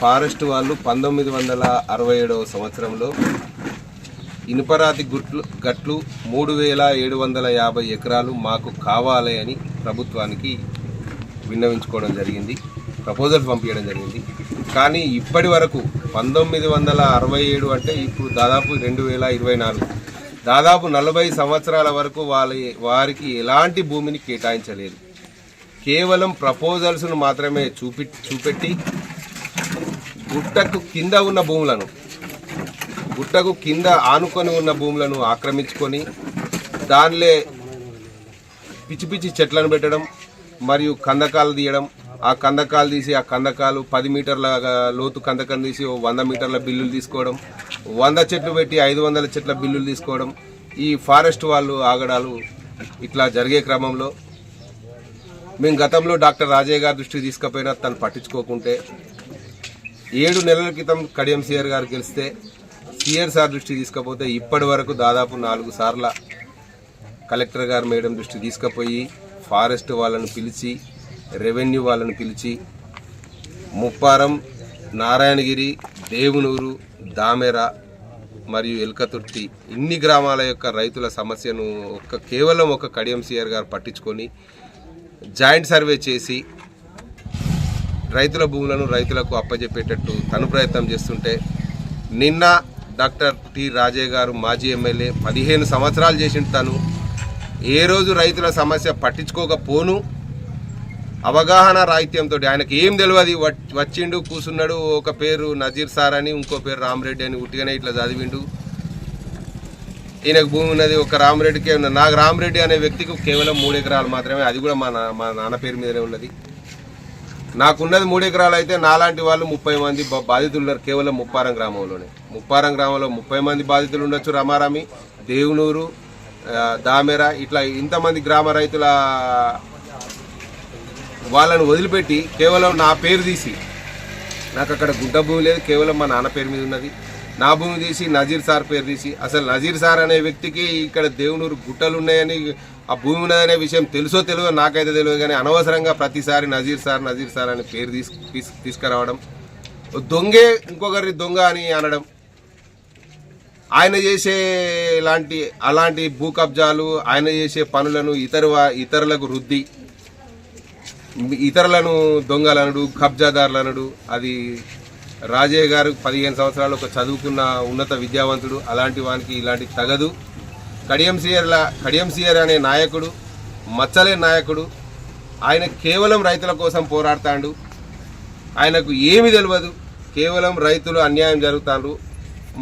Forest వాళ్ళు పంతొమ్మిది వందల అరవై ఏడవ సంవత్సరంలో ఇనుపరాతి గుట్లు గట్లు మూడు వేల ఏడు వందల యాభై ఎకరాలు మాకు కావాలి అని ప్రభుత్వానికి విన్నవించుకోవడం జరిగింది ప్రపోజల్స్ పంపించడం జరిగింది. కానీ ఇప్పటి వరకు పంతొమ్మిది వందల అరవై ఏడు అంటే ఇప్పుడు దాదాపు రెండు వేల ఇరవై నాలుగు. దాదాపు నలభై సంవత్సరాల వరకు వాళ్ళ వారికి ఎలాంటి భూమిని కేటాయించలేదు. కేవలం ప్రపోజల్స్ను మాత్రమే చూపి చూపెట్టి గుట్టకు కింద ఉన్న భూములను గుట్టకు కింద ఆనుకొని ఉన్న భూములను ఆక్రమించుకొని దానిలే పిచ్చి పిచ్చి చెట్లను పెట్టడం మరియు కందకాలు తీయడం. ఆ కందకాలు తీసి ఆ కందకాలు పది మీటర్ల లోతు కందకం తీసి ఓ వంద మీటర్ల బిల్లులు తీసుకోవడం. వంద చెట్లు పెట్టి ఐదు వందల చెట్ల బిల్లులు తీసుకోవడం. ఈ ఫారెస్ట్ వాళ్ళు ఆగడాలు ఇట్లా జరిగే క్రమంలో మేము గతంలో డాక్టర్ రాజయ్య గారి దృష్టికి తీసుకుపోయినా తను పట్టించుకోకుంటే ఏడు నెలల క్రితం కడియం సిఆర్ గారు గెలిస్తే సిఆర్ సార్ తీసుకపోతే ఇప్పటి వరకు దాదాపు నాలుగు సార్ల కలెక్టర్ గారు మేడం దృష్టి తీసుకుపోయి ఫారెస్ట్ వాళ్ళను పిలిచి రెవెన్యూ వాళ్ళను పిలిచి ముప్పారం నారాయణగిరి దేవునూరు దామెర మరియు ఎల్కతుర్తి ఇన్ని గ్రామాల యొక్క రైతుల సమస్యను ఒక్క కేవలం ఒక కడియం సిఆర్ గారు పట్టించుకొని జాయింట్ సర్వే చేసి రైతుల భూములను రైతులకు అప్పజెప్పేటట్టు తను ప్రయత్నం చేస్తుంటే నిన్న డాక్టర్ టి రాజయ్య గారు మాజీ ఎమ్మెల్యే పదిహేను సంవత్సరాలు చేసిండు తను. ఏ రోజు రైతుల సమస్య పట్టించుకోకపోను. అవగాహన రాహిత్యంతో ఆయనకి ఏం తెలియదు వచ్చిండు కూసున్నాడు ఒక పేరు నజీర్ సార్ అని ఇంకో పేరు రామరెడ్డి అని ఉట్టిగానే ఇట్లా చదివిండు. ఈయనకు భూమి ఉన్నది ఒక రామరెడ్డికే ఉన్నది నాకు రామరెడ్డి అనే వ్యక్తికి కేవలం మూడు ఎకరాలు మాత్రమే అది కూడా మా నా మా నాన్న పేరు మీదనే ఉన్నది. నాకున్నది మూడు ఎకరాలు అయితే నాలాంటి వాళ్ళు ముప్పై మంది బాధితులు ఉన్నారు కేవలం ముప్పారం గ్రామంలోనే. ముప్పారం గ్రామంలో ముప్పై మంది బాధితులు ఉండొచ్చు రమారామి దేవునూరు దామెర ఇట్లా ఇంతమంది గ్రామ రైతుల వాళ్ళను వదిలిపెట్టి కేవలం నా పేరు తీసి నాకు అక్కడ గుడ్డ భూమి లేదు కేవలం మా నాన్న పేరు మీద ఉన్నది. నా భూమి తీసి నజీర్ సార్ పేరు తీసి అసలు నజీర్ సార్ అనే వ్యక్తికి ఇక్కడ దేవునూరు గుట్టలు ఉన్నాయని ఆ భూమి ఉన్నదనే విషయం తెలుసో తెలియదు నాకైతే తెలియదు కానీ అనవసరంగా ప్రతిసారి నజీర్ సార్ నజీర్ సార్ అని పేరు తీసు తీసుకురావడం. దొంగే ఇంకొకరి దొంగ అని అనడం. ఆయన చేసే లాంటి అలాంటి భూ కబ్జాలు ఆయన చేసే పనులను ఇతర ఇతరులకు రుద్ది. ఇతరులను దొంగలనడు కబ్జాదారులనడు. అది రాజయ్య గారు పదిహేను సంవత్సరాలు ఒక చదువుకున్న ఉన్నత విద్యావంతుడు. అలాంటి వానికి ఇలాంటి తగదు. కడియం కడియంసీఆర్ కడియం అనే నాయకుడు మచ్చలే నాయకుడు ఆయన కేవలం రైతుల కోసం పోరాడతాడు. ఆయనకు ఏమి తెలియదు కేవలం రైతులు అన్యాయం జరుగుతారు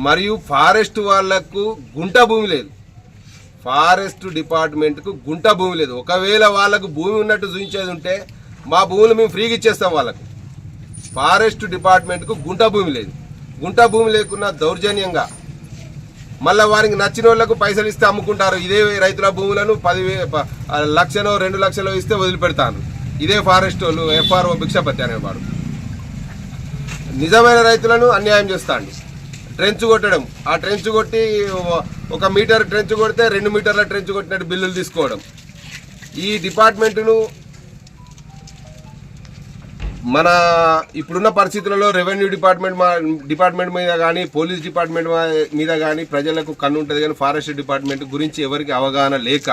మరియు ఫారెస్ట్ వాళ్ళకు గుంట భూమి లేదు. ఫారెస్ట్ డిపార్ట్మెంట్కు గుంట భూమి లేదు. ఒకవేళ వాళ్ళకు భూమి ఉన్నట్టు చూపించేది ఉంటే మా భూములు మేము ఫ్రీగా ఇచ్చేస్తాం వాళ్ళకు. ఫారెస్ట్ డిపార్ట్మెంట్కు గుంట భూమి లేదు. గుంట భూమి లేకున్నా దౌర్జన్యంగా మళ్ళీ వారికి నచ్చిన వాళ్ళకు పైసలు ఇస్తే అమ్ముకుంటారు. ఇదే రైతుల భూములను పదివే లక్షలో రెండు లక్షలు ఇస్తే వదిలిపెడతాను ఇదే ఫారెస్ట్ వాళ్ళు ఎఫ్ఆర్ఓ భిక్షపతి అనేవాడు. నిజమైన రైతులను అన్యాయం చేస్తాడు. ట్రెంచ్ కొట్టడం. ఆ ట్రెంచ్ కొట్టి ఒక మీటర్ ట్రెంచ్ కొడితే రెండు మీటర్ల ట్రెంచ్ కొట్టినట్టు బిల్లులు తీసుకోవడం. ఈ డిపార్ట్మెంటును మన ఇప్పుడున్న పరిస్థితులలో రెవెన్యూ డిపార్ట్మెంట్ మా డిపార్ట్మెంట్ మీద కానీ పోలీస్ డిపార్ట్మెంట్ మీద కానీ ప్రజలకు కన్ను ఉంటుంది. కానీ ఫారెస్ట్ డిపార్ట్మెంట్ గురించి ఎవరికి అవగాహన లేక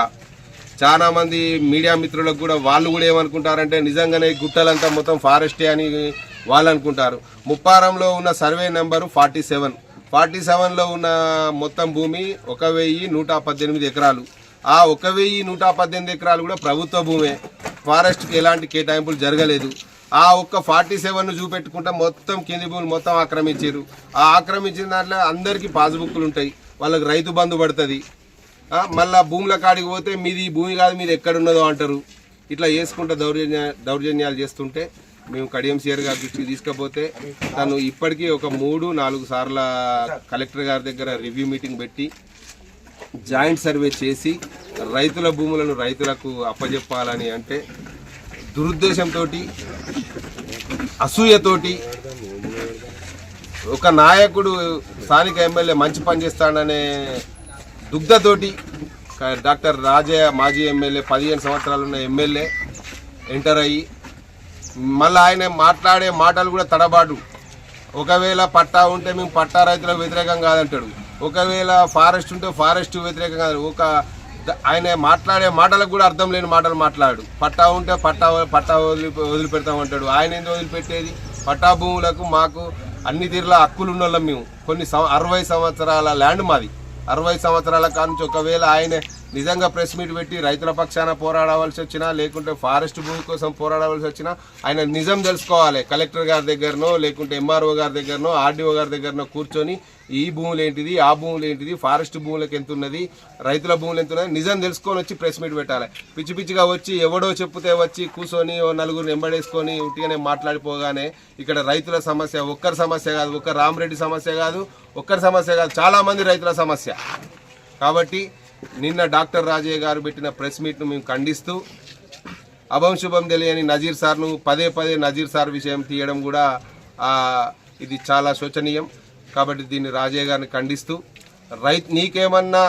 చాలామంది మీడియా మిత్రులకు కూడా వాళ్ళు కూడా ఏమనుకుంటారంటే నిజంగానే గుట్టలంతా మొత్తం ఫారెస్టే అని వాళ్ళు అనుకుంటారు. ముప్పారంలో ఉన్న survey number forty seven. Forty సెవెన్లో ఉన్న మొత్తం భూమి ఒక వెయ్యి నూట పద్దెనిమిది ఎకరాలు. ఆ ఒక వెయ్యి నూట పద్దెనిమిది ఎకరాలు కూడా ప్రభుత్వ భూమే. ఫారెస్ట్కి ఎలాంటి కేటాయింపులు జరగలేదు. ఆ ఒక్క ఫార్టీ సెవెన్ చూపెట్టుకుంటా మొత్తం కింది భూములు మొత్తం ఆక్రమించారు ఆ ఆక్రమించిన దాంట్లో అందరికీ పాస్బుక్లు ఉంటాయి. వాళ్ళకి రైతు బంధు పడుతుంది. మళ్ళీ భూముల కాడికి పోతే మీది ఈ భూమి కాదు మీరు ఎక్కడున్నదో అంటారు. ఇట్లా చేసుకుంటూ దౌర్జన్య దౌర్జన్యాలు చేస్తుంటే మేము కడియం సిఆర్ గారి దృష్టికి తీసుకపోతే తను ఇప్పటికీ ఒక మూడు నాలుగు సార్ల కలెక్టర్ గారి దగ్గర రివ్యూ మీటింగ్ పెట్టి జాయింట్ సర్వే చేసి రైతుల భూములను రైతులకు అప్పజెప్పాలని అంటే దురుద్దేశంతో అసూయతోటి ఒక నాయకుడు స్థానిక ఎమ్మెల్యే మంచి పని చేస్తాడనే దుగ్ధతోటి డాక్టర్ రాజయ్య మాజీ ఎమ్మెల్యే పదిహేను సంవత్సరాలు ఉన్న ఎమ్మెల్యే ఎంటర్ అయ్యి మళ్ళీ ఆయన మాట్లాడే మాటలు కూడా తడబాటు. ఒకవేళ పట్టా ఉంటే మేము పట్టా రైతులకు వ్యతిరేకం కాదంటాడు. ఒకవేళ ఫారెస్ట్ ఉంటే ఫారెస్ట్ వ్యతిరేకం కాదు. ఒక ఆయన మాట్లాడే మాటలకు కూడా అర్థం లేని మాటలు మాట్లాడు. పట్టా ఉంటే పట్టా పట్టా వదిలి వదిలిపెడతామంటాడు ఆయన ఏంది వదిలిపెట్టేది? పట్టా భూములకు మాకు అన్ని తీరుల హక్కులు ఉన్నోళ్ళం మేము. కొన్ని అరవై సంవత్సరాల ల్యాండ్ మాది. అరవై సంవత్సరాల కానుంచి ఒకవేళ ఆయన నిజంగా ప్రెస్ మీట్ పెట్టి రైతుల పక్షాన పోరాడవలసి వచ్చినా లేకుంటే ఫారెస్ట్ భూమి కోసం పోరాడవలసి వచ్చినా ఆయన నిజం తెలుసుకోవాలి. కలెక్టర్ గారి దగ్గరనో లేకుంటే ఎంఆర్ఓ గారి దగ్గరనో ఆర్డీఓ గారి దగ్గరనో కూర్చొని ఈ భూములు ఏంటిది ఆ భూములు ఏంటిది ఫారెస్ట్ భూములకు ఎంత ఉన్నది రైతుల భూములు ఎంత ఉన్నది నిజం తెలుసుకొని వచ్చి ప్రెస్ మీట్ పెట్టాలి. పిచ్చి పిచ్చిగా వచ్చి ఎవడో చెప్తే వచ్చి కూర్చొని ఓ నలుగురిని ఎంబడేసుకొని ఉట్టిగానే మాట్లాడిపోగానే ఇక్కడ రైతుల సమస్య ఒక్కరి సమస్య కాదు ఒక్క రామరెడ్డి సమస్య కాదు ఒక్కరి సమస్య కాదు చాలామంది రైతుల సమస్య. కాబట్టి నిన్న డాక్టర్ రాజయ్య గారు పెట్టిన ప్రెస్ మీట్ను మేము ఖండిస్తూ అభం శుభం తెలియని నజీర్ సార్ను పదే పదే నజీర్ సార్ విషయం తీయడం కూడా ఇది చాలా శోచనీయం. కాబట్టి దీన్ని రాజయ్య గారిని ఖండిస్తూ రైతు నీకేమన్నా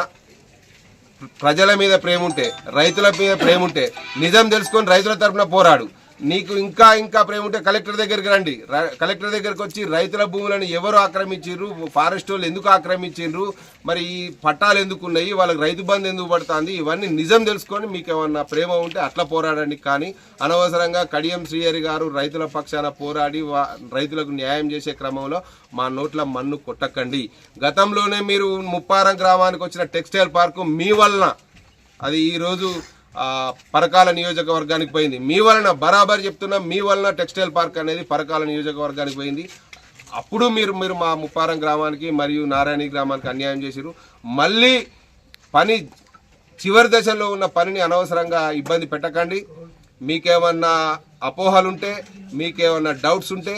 ప్రజల మీద ప్రేమ ఉంటే రైతుల మీద ప్రేమ ఉంటే నిజం తెలుసుకొని రైతుల తరపున పోరాడు. నీకు ఇంకా ఇంకా ప్రేమ ఉంటే కలెక్టర్ దగ్గరికి రండి. కలెక్టర్ దగ్గరికి వచ్చి రైతుల భూములను ఎవరు ఆక్రమించారు ఫారెస్ట్ వాళ్ళు ఎందుకు ఆక్రమించారు మరి ఈ పట్టాలు ఎందుకు ఉన్నాయి వాళ్ళకి రైతు బంధు ఎందుకు పడుతుంది? ఇవన్నీ నిజం తెలుసుకొని మీకు ఏమన్నా ప్రేమ ఉంటే అట్లా పోరాడండి. కానీ అనవసరంగా కడియం శ్రీహరి గారు రైతుల పక్షాన పోరాడి వా- రైతులకు న్యాయం చేసే క్రమంలో మా నోట్ల మన్ను కొట్టకండి. గతంలోనే మీరు ముప్పారం గ్రామానికి వచ్చిన టెక్స్టైల్ పార్కు మీ వలన. అది ఈరోజు పరకాల నియోజకవర్గానికి పోయింది. మీ వలన బరాబర్ చెప్తున్నా మీ వలన టెక్స్టైల్ పార్క్ అనేది పరకాల నియోజకవర్గానికి పోయింది. అప్పుడు మీరు మీరు మా ముప్పారం గ్రామానికి మరియు నారాయణ గ్రామానికి అన్యాయం చేసిరు మళ్ళీ పని చివరి దశలో ఉన్న పనిని అనవసరంగా ఇబ్బంది పెట్టకండి. మీకేమన్నా అపోహలుంటే మీకేమన్నా డౌట్స్ ఉంటే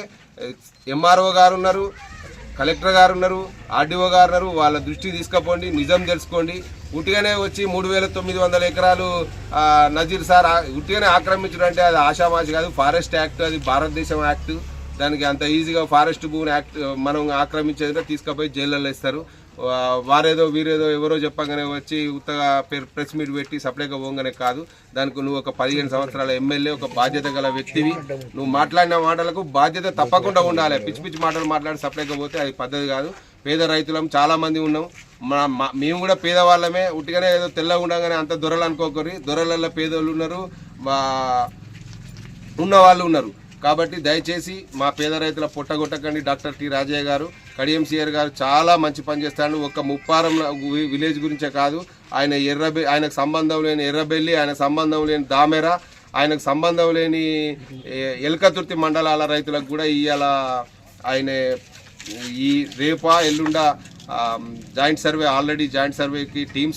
ఎంఆర్ఓ గారు ఉన్నారు. కలెక్టర్ గారు ఉన్నారు ఆర్డీఓ గారు ఉన్నారు వాళ్ళ దృష్టికి తీసుకుపోండి నిజం తెలుసుకోండి. ఉట్టిగానే వచ్చి మూడు వేల తొమ్మిది వందల ఎకరాలు నజీర్ సార్ ఉట్టిగానే ఆక్రమించడం అంటే అది ఆషామాషి కాదు ఫారెస్ట్ యాక్ట్ అది భారతదేశం యాక్ట్. దానికి అంత ఈజీగా ఫారెస్ట్ భూమిని యాక్ట్ మనం ఆక్రమించేదిగా తీసుకుపోయి జైల్లో ఇస్తారు వారేదో వీరేదో ఎవరో చెప్పగానే వచ్చి ఉత్తగా ప్రెస్ మీట్ పెట్టి సపరేట్గా పోగానే కాదు. దానికి నువ్వు ఒక పదిహేను సంవత్సరాల ఎమ్మెల్యే ఒక బాధ్యత గల వ్యక్తివి. నువ్వు మాట్లాడిన మాటలకు బాధ్యత తప్పకుండా ఉండాలి. పిచ్చి పిచ్చి మాటలు మాట్లాడి సపరేట్గా పోతే అది పద్ధతి కాదు. పేద రైతులం చాలామంది ఉన్నాం. మా- మేము కూడా పేదవాళ్ళమే. ఉట్టిగానే ఏదో తెల్లగా ఉండగానే అంత దొరలు అనుకోకరి. దొరలల్లో పేదోళ్ళు ఉన్నారు. మా ఉన్న వాళ్ళు ఉన్నారు. కాబట్టి దయచేసి మా పేద రైతుల పొట్టగొట్టకండి డాక్టర్ టి రాజయ్య గారు. కడియం సీఆర్ గారు చాలా మంచి పని చేస్తాడు. ఒక ముప్పారం విలేజ్ గురించే కాదు. ఆయన ఎర్రబె ఆయనకు సంబంధం లేని ఎర్రబెల్లి ఆయన సంబంధం లేని దామెర ఆయనకు సంబంధం లేని ఎలకతుర్తి మండలాల రైతులకు కూడా ఇవాళ ఆయన ఈ రేపా ఎల్లుండ జాయింట్ సర్వే ఆల్రెడీ జాయింట్ సర్వేకి టీమ్స్